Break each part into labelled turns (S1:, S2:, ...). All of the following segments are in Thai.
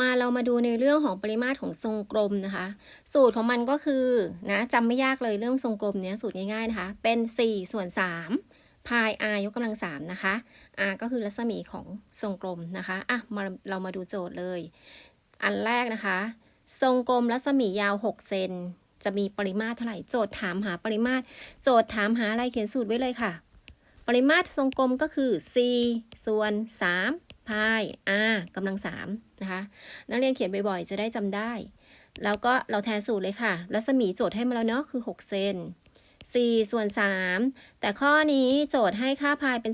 S1: มาเรามาดูในเรื่องของปริมาตรของทรงกลมนะคะ สูตรของมันก็คือนะจำไม่ยากเลยเรื่องทรงกลมเนี้ยสูตรง่ายๆนะคะ เป็น 4 ส่วน 3 พาย r ยกกำลัง 3 นะคะ r ก็คือรัศมีของทรงกลมนะคะอะมาเรามาดูโจทย์เลย อันแรกนะคะ ทรงกลมรัศมียาว 6 เซนจะมีปริมาตรเท่าไหร่ โจทย์ถามหาปริมาตร โจทย์ถามหาอะไรเขียนสูตรไว้เลยค่ะ ปริมาตรทรงกลมก็คือ c ส่วน 3 พาย r กำลัง3นะคะ นักเรียนเขียนบ่อยๆ จะได้จำได้ แล้วก็เราแทนสูตรเลยค่ะ รัศมีโจทย์ให้มาแล้วเนาะ คือ 6 เซน 4 ส่วน 3 แต่ข้อนี้โจทย์ให้ค่าพายเป็น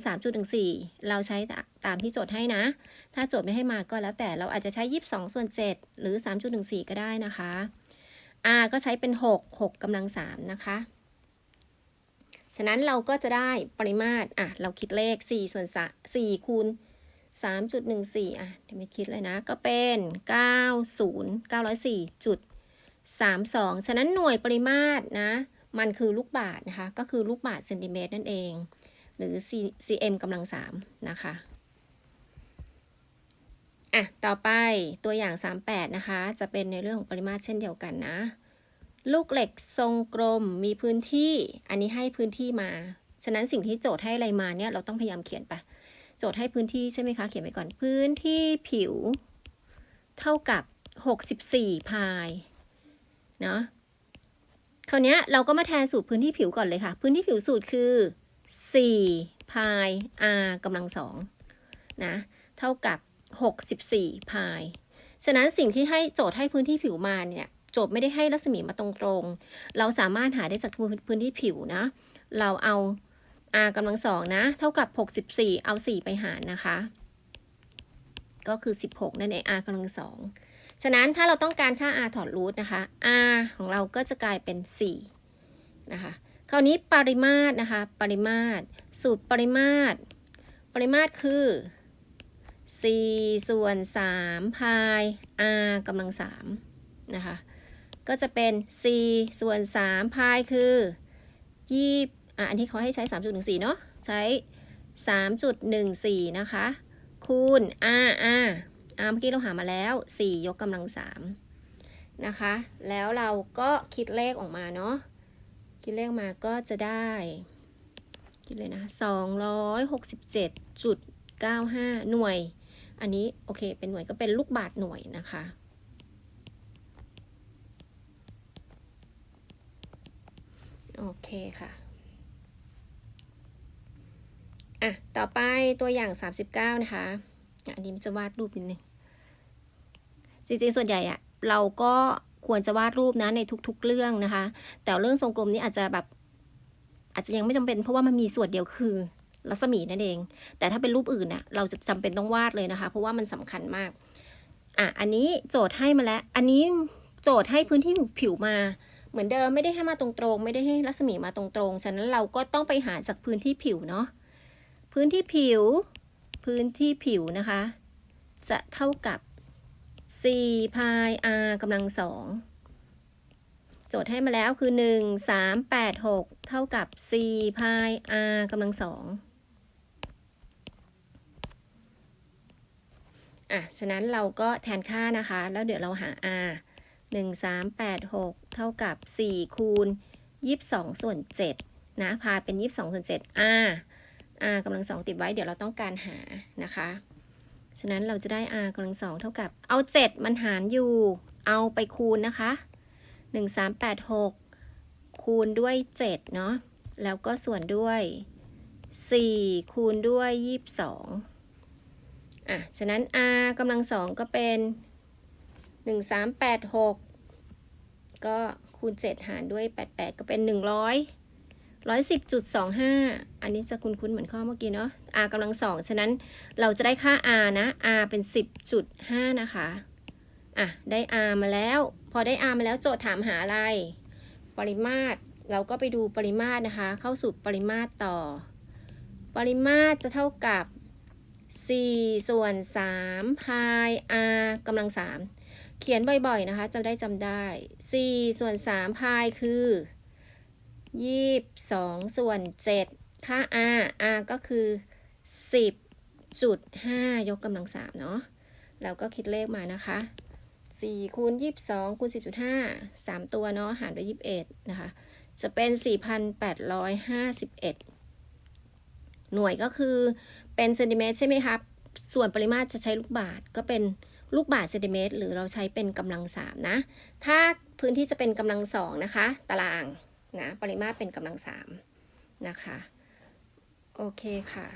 S1: 3.14 เราใช้ตามที่โจทย์ให้นะ ถ้าโจทย์ไม่ให้มาก็แล้วแต่เราอาจจะใช้ 22 ส่วน 7 หรือ 3.14 ก็ได้นะคะ r ก็ใช้เป็น 6 6กำลัง3นะคะ ฉะนั้นเราก็จะได้ปริมาตรอะเราคิดเลข 4 ส่วน4คูณ3.14 อะเดี๋ยวไม่คิดเลยนะ ก็เป็น 90 904.32 ฉะนั้นหน่วยปริมาตรนะ มันคือลูกบาศก์นะคะ ก็คือลูกบาศก์เซนติเมตรนั่นเอง หรือ cm กำลัง 3 นะคะ อะ ต่อไปตัวอย่าง 38 นะคะ จะเป็นในเรื่องของปริมาตรเช่นเดียวกันนะ ลูกเหล็กทรงกลมมีพื้นที่ อันนี้ให้พื้นที่มา ฉะนั้นสิ่งที่โจทย์ให้อะไรมาเนี่ยเราต้องพยายามเขียนไป โจทย์ให้พื้นที่ใช่ไหมคะ เขียนไว้ก่อน พื้นที่ผิว เท่ากับ 64 พายเนาะคราวนี้เราก็มาแทนสูตรพื้นที่ผิวก่อนเลยค่ะ พื้นที่ผิวสูตรคือ 4 พาย r กำลังสองนะ เท่ากับ 64 พาย ฉะนั้นสิ่งที่ให้โจทย์ให้พื้นที่ผิวมาเนี่ย โจทย์ไม่ได้ให้รัศมีมาตรงๆ เราสามารถหาได้จากพื้นที่ผิวนะ เราเอา r กำลังสองนะ เท่ากับ 64 เอา 4 ไปหารนะคะ ก็คือ 16 นั่นเอง r กำลังสองฉะนั้นถ้าเราต้องการค่า r ถอดรูทนะคะ r ของเราก็จะกลายเป็น 4 นะคะ คราวนี้ปริมาตรนะคะ ปริมาตร สูตรปริมาตร ปริมาตรคือ 4 ส่วน 3 พาย r กำลัง3นะคะ ก็จะเป็น 4 ส่วน3พายคือยี่อะอันที่เขาให้ใช้ 3.14 เนาะใช้ 3.14 นะคะ คูณ r r r เมื่อกี้เราหามาแล้ว 4 ยกกำลัง 3 นะคะ แล้วเราก็คิดเลขออกมาเนาะคิดเลขมาก็จะได้ คิดเลยนะ 267.95 หน่วย อันนี้โอเค เป็นหน่วยก็เป็นลูกบาทหน่วยนะคะ โอเคค่ะ อะ ต่อไปตัวอย่าง 39 นะคะ อันนี้จะวาดรูปนิดนึง จริงๆ ส่วนใหญ่อะเราก็ควรจะวาดรูปนะในทุก ๆ เรื่องนะคะ แต่เรื่องทรงกลมนี้อาจจะแบบ อาจจะยังไม่จำเป็นเพราะว่ามันมีส่วนเดียวคือรัศมีนั่นเอง แต่ถ้าเป็นรูปอื่นน่ะเราจะจำเป็นต้องวาดเลยนะคะ เพราะว่ามันสำคัญมาก อะ อันนี้โจทย์ให้มาแล้ว อันนี้โจทย์ให้พื้นที่ผิวมา เหมือนเดิมไม่ได้ให้มาตรงๆ ไม่ได้ให้รัศมีมาตรงๆ ฉะนั้นเราก็ต้องไปหาจากพื้นที่ผิวเนาะ พื้นที่ผิว พื้นที่ผิวนะคะ จะเท่ากับ4พาย r กำลังสองโจทย์ให้มาแล้วคือ 1 3 8 6 เท่ากับ4พาย r กำลังสองอะ ฉะนั้นเราก็แทนค่านะคะ แล้วเดี๋ยวเราหา r 1 3 8 6 เท่ากับ 4 คูณ 22 ส่วน 7 นะพาเป็น 22 ส่วน 7 r r กำลังสองติดไว้เดี๋ยวเราต้องการหานะคะ ฉะนั้นเราจะได้ r กำลังสองเท่ากับ เอา 7 มันหารอยู่ เอาไปคูณนะคะ 1 3 8 6 คูณด้วย 7 เนาะ แล้วก็ส่วนด้วย 4 คูณด้วย 22 อะ ฉะนั้น r กำลังสองก็เป็น 1 3 8 6 ก็คูณ 7 หารด้วย 88 ก็เป็น 100 110.25 อันนี้จะคุ้นๆเหมือนข้อเมื่อกี้เนาะ r กำลังสองฉะนั้นเราจะได้ค่า r นะ r เป็น 10.5 นะคะ อะ ได้ r มาแล้ว พอได้ r มาแล้วโจทย์ถามหาอะไร ปริมาตร เราก็ไปดูปริมาตรนะคะ เข้าสู่ปริมาตรต่อ ปริมาตรจะเท่ากับ4ส่วน3พาย r กำลัง3 เขียนบ่อยๆนะคะจะได้จำได้ 4 ส่วน 3 พายคือยี่สิบสองส่วนเจ็ดค่า r r ก็คือสิบจุดห้ายกกำลังสามเนาะแล้วก็คิดเลขมานะคะ4คูณ22คูณ10.5 3ตัวเนาะหารด้วย21นะคะ จะเป็น4,851หน่วยก็คือเป็นเซนติเมตรใช่ไหมครับ ส่วนปริมาตรจะใช้ลูกบาศก์ก็เป็น ลูกบาศก์เซนติเมตร หรือเราใช้เป็นกำลังสามนะ ถ้าพื้นที่จะเป็นกำลังสองนะคะ ตารางนะ ปริมาตรเป็นกำลังสามนะคะ โอเคค่ะ